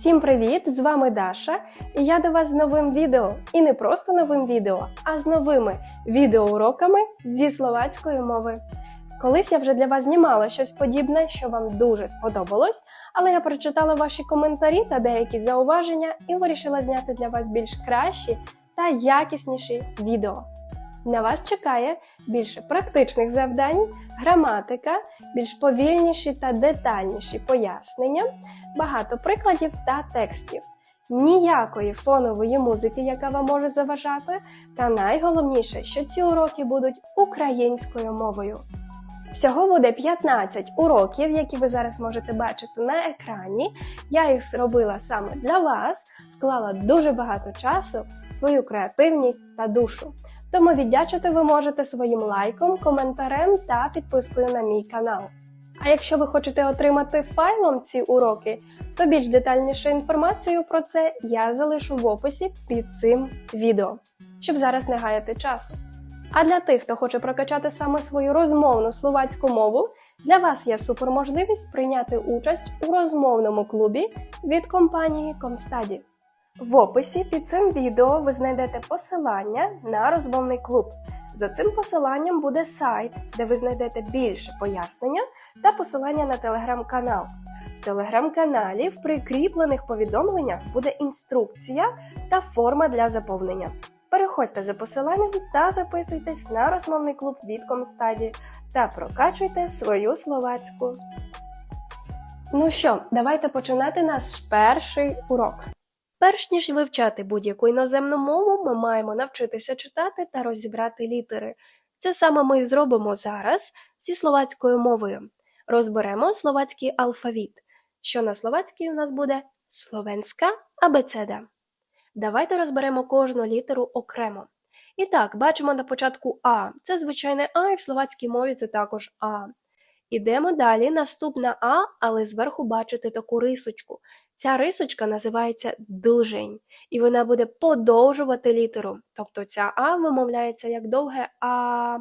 Всім привіт! З вами Даша, і я до вас з новим відео. І не просто новим відео, а з новими відеоуроками зі словацької мови. Колись я вже для вас знімала щось подібне, що вам дуже сподобалось, але я прочитала ваші коментарі та деякі зауваження і вирішила зняти для вас більш кращі та якісніші відео. На вас чекає більше практичних завдань, граматика, більш повільніші та детальніші пояснення, багато прикладів та текстів, ніякої фонової музики, яка вам може заважати, та найголовніше, що ці уроки будуть українською мовою. Всього буде 15 уроків, які ви зараз можете бачити на екрані. Я їх зробила саме для вас, вклала дуже багато часу, свою креативність та душу. Тому віддячити ви можете своїм лайком, коментарем та підпискою на мій канал. А якщо ви хочете отримати файлом ці уроки, то більш детальнішу інформацію про це я залишу в описі під цим відео, щоб зараз не гаяти часу. А для тих, хто хоче прокачати саме свою розмовну словацьку мову, для вас є суперможливість прийняти участь у розмовному клубі від компанії Комстаді. В описі під цим відео ви знайдете посилання на розмовний клуб. За цим посиланням буде сайт, де ви знайдете більше пояснення та посилання на телеграм-канал. В телеграм-каналі в прикріплених повідомленнях буде інструкція та форма для заповнення. Переходьте за посиланням та записуйтесь на розмовний клуб від Комстаді та прокачуйте свою словацьку. Ну що, давайте починати наш перший урок. Перш ніж вивчати будь-яку іноземну мову, ми маємо навчитися читати та розібрати літери. Це саме ми і зробимо зараз зі словацькою мовою. Розберемо словацький алфавіт, що на словацькій у нас буде словенська абецеда. Давайте розберемо кожну літеру окремо. І так, бачимо на початку А. Це звичайне А, і в словацькій мові це також А. Ідемо далі. Наступна А, але зверху бачите таку рисочку. Ця рисочка називається дужень, і вона буде подовжувати літеру. Тобто ця А вимовляється як довге А.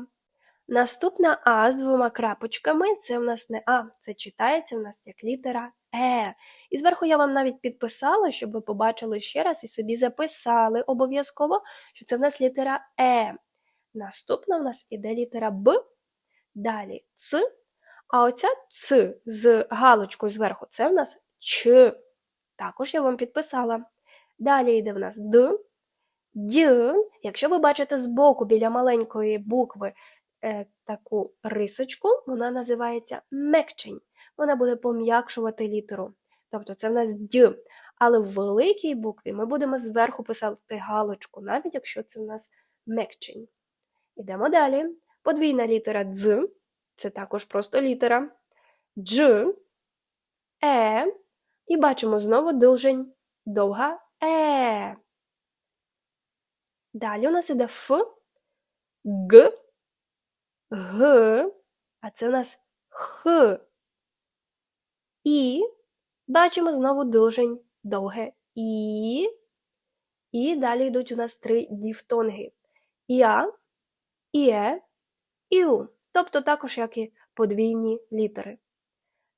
Наступна А з двома крапочками це в нас не А, це читається в нас як літера Е. І зверху я вам навіть підписала, щоб ви побачили ще раз і собі записали обов'язково, що це в нас літера Е. Наступна в нас іде літера Б, далі Ц. А оця Ц з галочкою зверху це в нас Ч. Також я вам підписала. Далі йде в нас Д, Д. Якщо ви бачите збоку біля маленької букви е, таку рисочку, вона називається мекчень. Вона буде пом'якшувати літеру. Тобто це в нас Д. Але в великій букві ми будемо зверху писати галочку, навіть якщо це в нас мекчень. Ідемо далі. Подвійна літера Дз. Це також просто літера. Дж, Е. І бачимо знову довжень довга Е. Далі у нас іде Ф, Г, Г, а це у нас Х. І бачимо знову довжень довге І. І далі йдуть у нас три діфтонги. Я, Іе, Іу. Тобто також як і подвійні літери.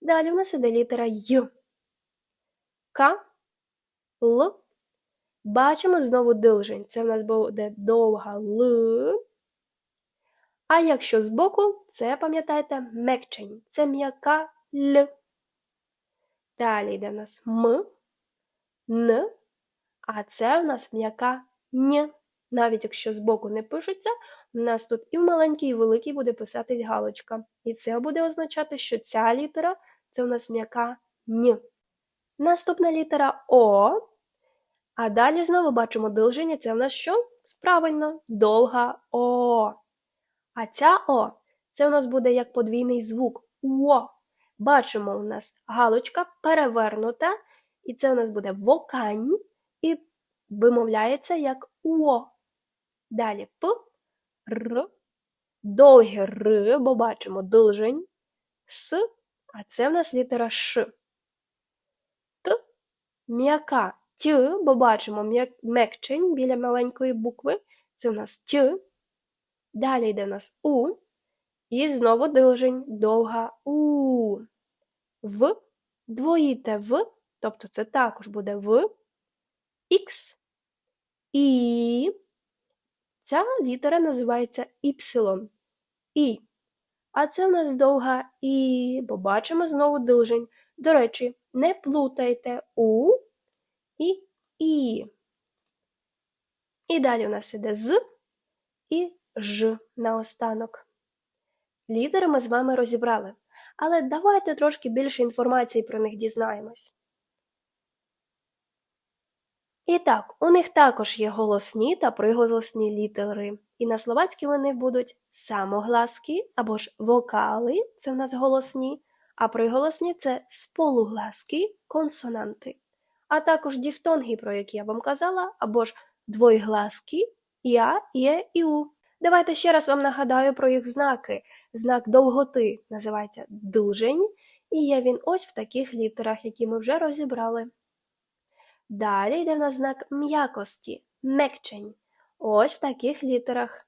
Далі у нас іде літера Й. Л. Бачимо знову дилжень. Це в нас буде довга Л. А якщо збоку, це пам'ятаєте мекчень. Це м'яка Л. Далі йде в нас М, Н. А це в нас м'яка Н. Навіть якщо збоку не пишеться, у нас тут і в маленькій, і в великій буде писатись галочка. І це буде означати, що ця літера це у нас м'яка Н. Наступна літера О. А далі знову бачимо дилження. Це в нас що? Правильно, довга О. А ця О, це у нас буде як подвійний звук О. Бачимо, у нас галочка перевернута, і це у нас буде вокань, і вимовляється як О. Далі П, Р, довге Р, бо бачимо дилжень, С, а це в нас літера Ш. М'яка Т, бо бачимо мекчень біля маленької букви. Це у нас Т. Далі йде у нас У. І знову дилжень довга У. В, двоїте В, тобто це також буде в, Х, І. Ця літера називається Y. І. А це в нас довга І, бо бачимо знову дилжень. До речі, не плутайте У і І. І далі у нас іде з і ж наостанок. Літери ми з вами розібрали, але давайте трошки більше інформації про них дізнаємось. І так, у них також є голосні та приголосні літери. І на словацькій вони будуть самогласки або ж вокали, це в нас голосні, а приголосні це сполугласки, консонанти. А також діфтонги, про які я вам казала, або ж двойгласки, я, є і у. Давайте ще раз вам нагадаю про їх знаки. Знак довготи називається дужень, і є він ось в таких літерах, які ми вже розібрали. Далі йде на знак м'якості мекчень. Ось в таких літерах.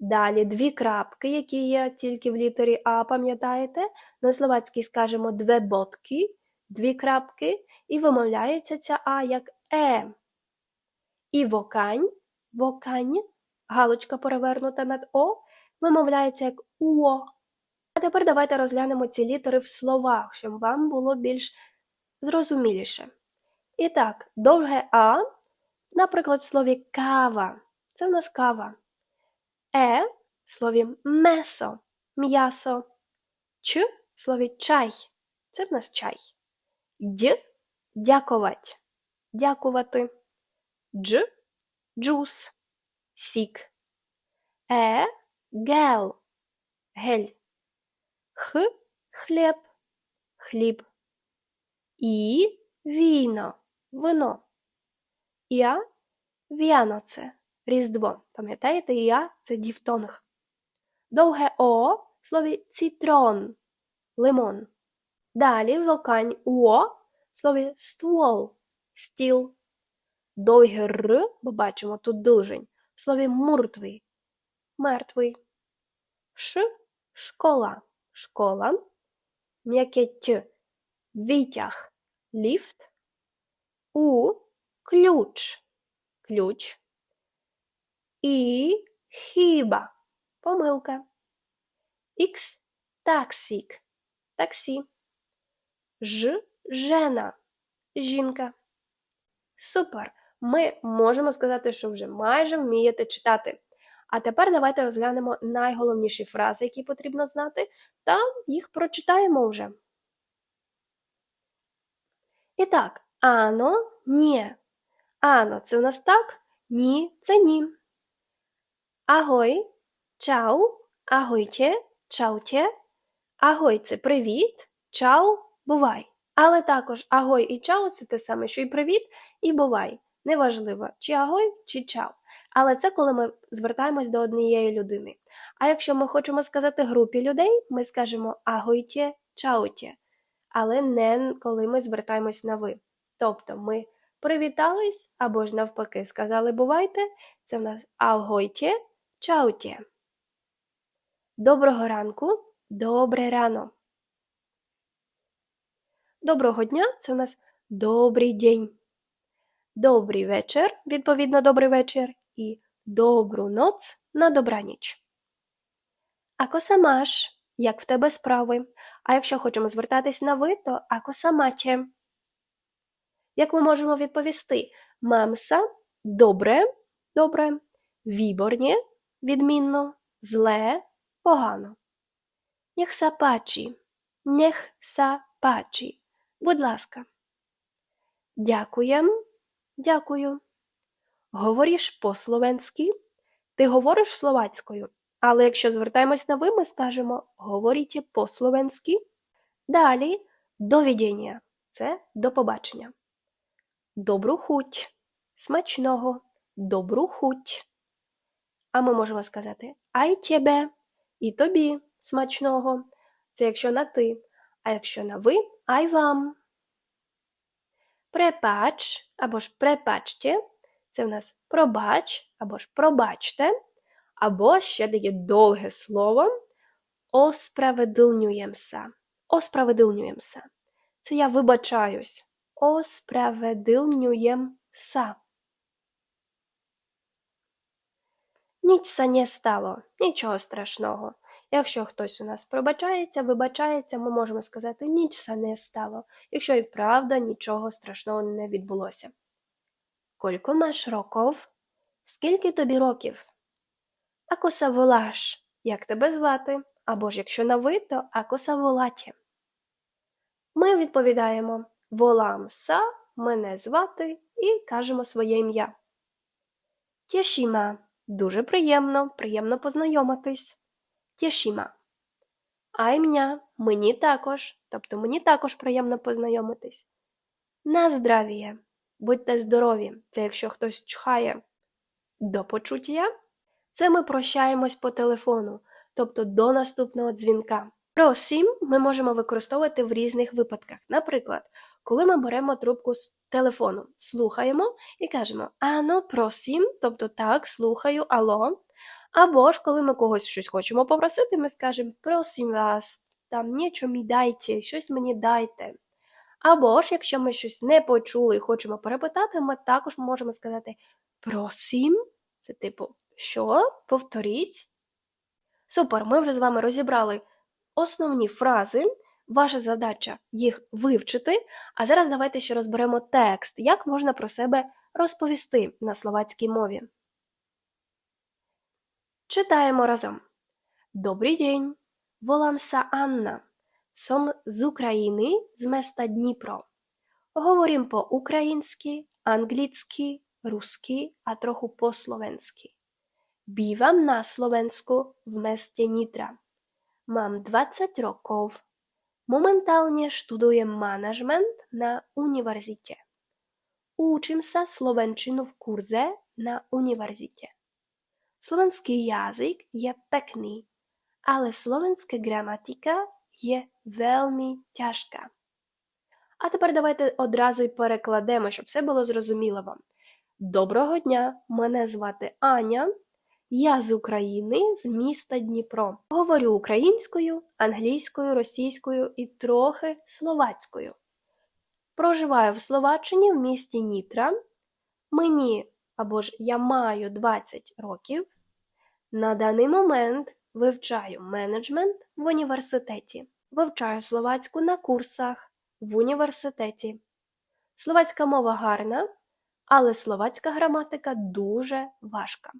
Далі дві крапки, які є тільки в літері А, пам'ятаєте? На словацькій скажемо две ботки, дві крапки, і вимовляється ця А як Е. І вокань, вокань, галочка перевернута над О, вимовляється як УО. А тепер давайте розглянемо ці літери в словах, щоб вам було більш зрозуміліше. І так, довге А, наприклад, в слові кава. Це в нас кава. Е в слові месо, м'ясо. Ч в слові чай. Це в нас чай. Д дякувати. Дякувати. Дж джус. Сік. Е гел. Гель. Х хліб. Хліб. І віно. Вино. Я в'яноце. Різдво. Пам'ятаєте, я це діфтонг. Довге О в слові цитрон. Лимон. Далі вокань О в слові ствол. Стіл. Довге Р, бо бачимо тут дужень, в слові муртвий. Мертвий. Ш школа. Школа. М'яке Т. Вітяг. Ліфт. У ключ. Ключ. І хіба. Помилка. Х таксік. Таксі. Ж жена. Жінка. Супер! Ми можемо сказати, що вже майже вмієте читати. А тепер давайте розглянемо найголовніші фрази, які потрібно знати, та їх прочитаємо вже. І так, ано, ні. Ано це у нас так, ні це ні. Агой, чау, агойте, чауте. Агой це привіт, чау, бувай. Але також агой і чау це те саме, що і привіт, і бувай. Неважливо, чи агой, чи чау. Але це коли ми звертаємось до однієї людини. А якщо ми хочемо сказати групі людей, ми скажемо агойте, чауте. Але не коли ми звертаємось на ви. Тобто ми привітались або ж навпаки сказали бувайте, це в нас агойте, чауте. Доброго ранку, добре рано. Доброго дня це у нас добрий день. Добрий вечір, відповідно, добрий вечір, і добру ноц на добраніч. Ако самаш, як в тебе справи. А якщо хочемо звертатись на ви, то ако самаче. Як ми можемо відповісти? Мамса добре, добре, віборнє, відмінно, зле, погано. Нех сапачі, нех сапачі. Будь ласка. Дякуєм. Дякую. Говориш по-словенськи. Ти говориш словацькою. Але якщо звертаємось на ви, ми скажемо говоріть по-словенськи. Далі довідіння. Це до побачення. Добру хуть. Смачного. Добру хуть. А ми можемо сказати Ай тебе і тобі смачного. Це якщо на ти. А якщо на ви, ай вам. Препач або ж препачте. Це в нас пробач або ж пробачте. Або ще таке довге слово осправедилнюємся. Осправедилнюємся. Це я вибачаюсь. Осправедилнюємся. Ніч се не стало, нічого страшного. Якщо хтось у нас пробачається, вибачається, ми можемо сказати ніч се не стало, якщо і правда нічого страшного не відбулося. Колько маєш років? Скільки тобі років? Ако се волаш? Як тебе звати? Або ж якщо на ви, то ако се волаті? Ми відповідаємо Воламся, мене звати і кажемо своє ім'я. Тєшіма. Дуже приємно, приємно познайомитись. Тєшіма. А ім'я мені також, тобто мені також приємно познайомитись. На здравіє. Будьте здорові, це якщо хтось чхає. До почуття. Це ми прощаємось по телефону, тобто до наступного дзвінка. Просім ми можемо використовувати в різних випадках. Наприклад, коли ми беремо трубку з телефону, слухаємо і кажемо Ано, просім, тобто так, слухаю, алло. Або ж коли ми когось щось хочемо попросити, ми скажемо просім вас, там нічого мені дайте, щось мені дайте. Або ж, якщо ми щось не почули і хочемо перепитати, ми також можемо сказати просім, це типу, що? Повторіть. Супер, ми вже з вами розібрали основні фрази. Ваша задача їх вивчити. А зараз давайте ще розберемо текст, як можна про себе розповісти на словацькій мові. Читаємо разом. Добрий день. Волам-са Анна. Сом з України, з места Дніпро. Говорим по-українськи, англійськи, русски, а трохи по-словенськи. Бівам на Словенську в месті Нітра. Mam 20 rokov. Študujem manažment na univerzite. Učím sa slovenčinu v kurze na univerzite. Slovenský jazyk je pekný, ale slovenská gramatika є вельми тяжка. А тепер давайте одразу й перекладемо, щоб все було зрозуміло вам. Доброго дня! Мене звати Аня. Я з України, з міста Дніпро. Говорю українською, англійською, російською і трохи словацькою. Проживаю в Словаччині в місті Нітра. Мені або ж я маю 20 років. На даний момент вивчаю менеджмент в університеті. Вивчаю словацьку на курсах в університеті. Словацька мова гарна, але словацька граматика дуже важка.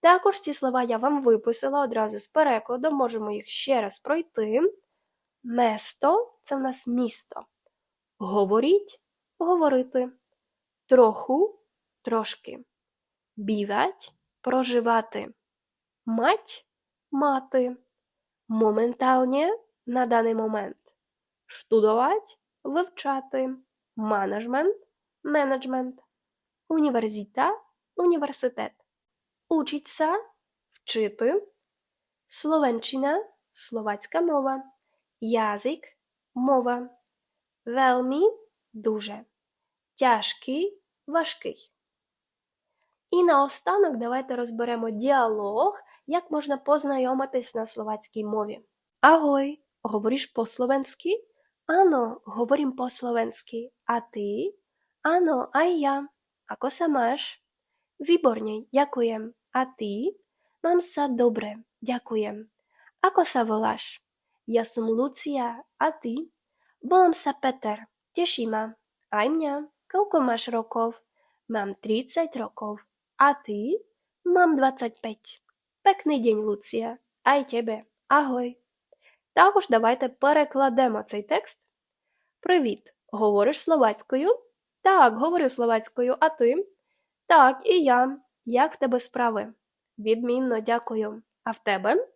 Також ці слова я вам виписала одразу з перекладом, можемо їх ще раз пройти. Место це в нас місто. Говоріть говорити. Троху трошки. Бівать проживати. Мать мати. Моментальне на даний момент. Штудувати вивчати. Менеджмент менеджмент. Університа університет. Учиться вчити. Словенчина словацька мова. Язик мова. Велмі дуже. Тяжкий важкий. І наостанок давайте розберемо діалог, як можна познайомитись на словацькій мові. Агой, говориш по-словенськи? Ано, говорим по-словенськи. А ти? Ано, а я. Ако sa máš? Výborne, ďakujem. A ty? Mám sa dobre, ďakujem. Ako sa voláš? Ja som Lucia. A ty? Volám sa Peter. Teší ma. Aj mňa. Koľko máš rokov? Mám 30 rokov. A ty? Mám 25. Пекний день, Луція. А й тебе. Агой. Також давайте перекладемо цей текст. Привіт. Говориш словацькою? Так, говорю словацькою, а ти? Так, і я. Як в тебе справи? Відмінно, дякую. А в тебе?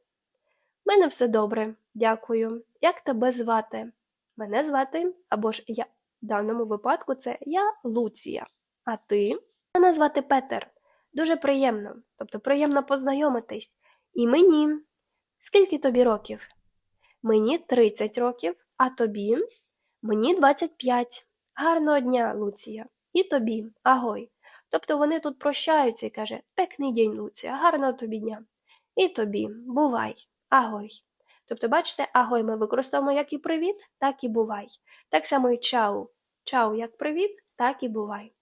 Мене все добре, дякую. Як тебе звати? Мене звати, або ж я в даному випадку це я Луція. А ти? Мене звати Петер. Дуже приємно, тобто приємно познайомитись. І мені. Скільки тобі років? Мені 30 років, а тобі? Мені 25. Гарного дня, Луція. І тобі, агой. Тобто вони тут прощаються і каже Пекний день, Луція, гарного тобі дня. І тобі, бувай, агой. Тобто, бачите, агой ми використовуємо як і привіт, так і бувай. Так само і чау. Чау як привіт, так і бувай.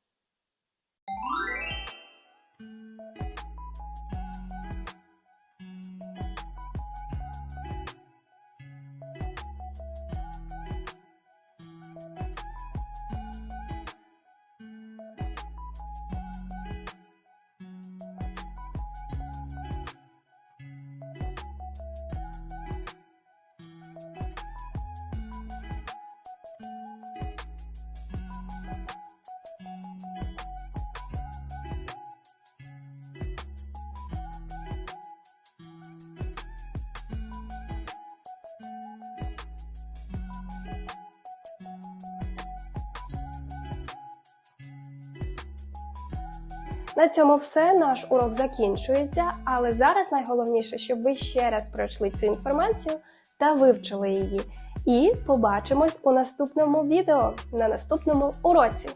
На цьому все. Наш урок закінчується, але зараз найголовніше, щоб ви ще раз пройшли цю інформацію та вивчили її. І побачимось у наступному відео на наступному уроці.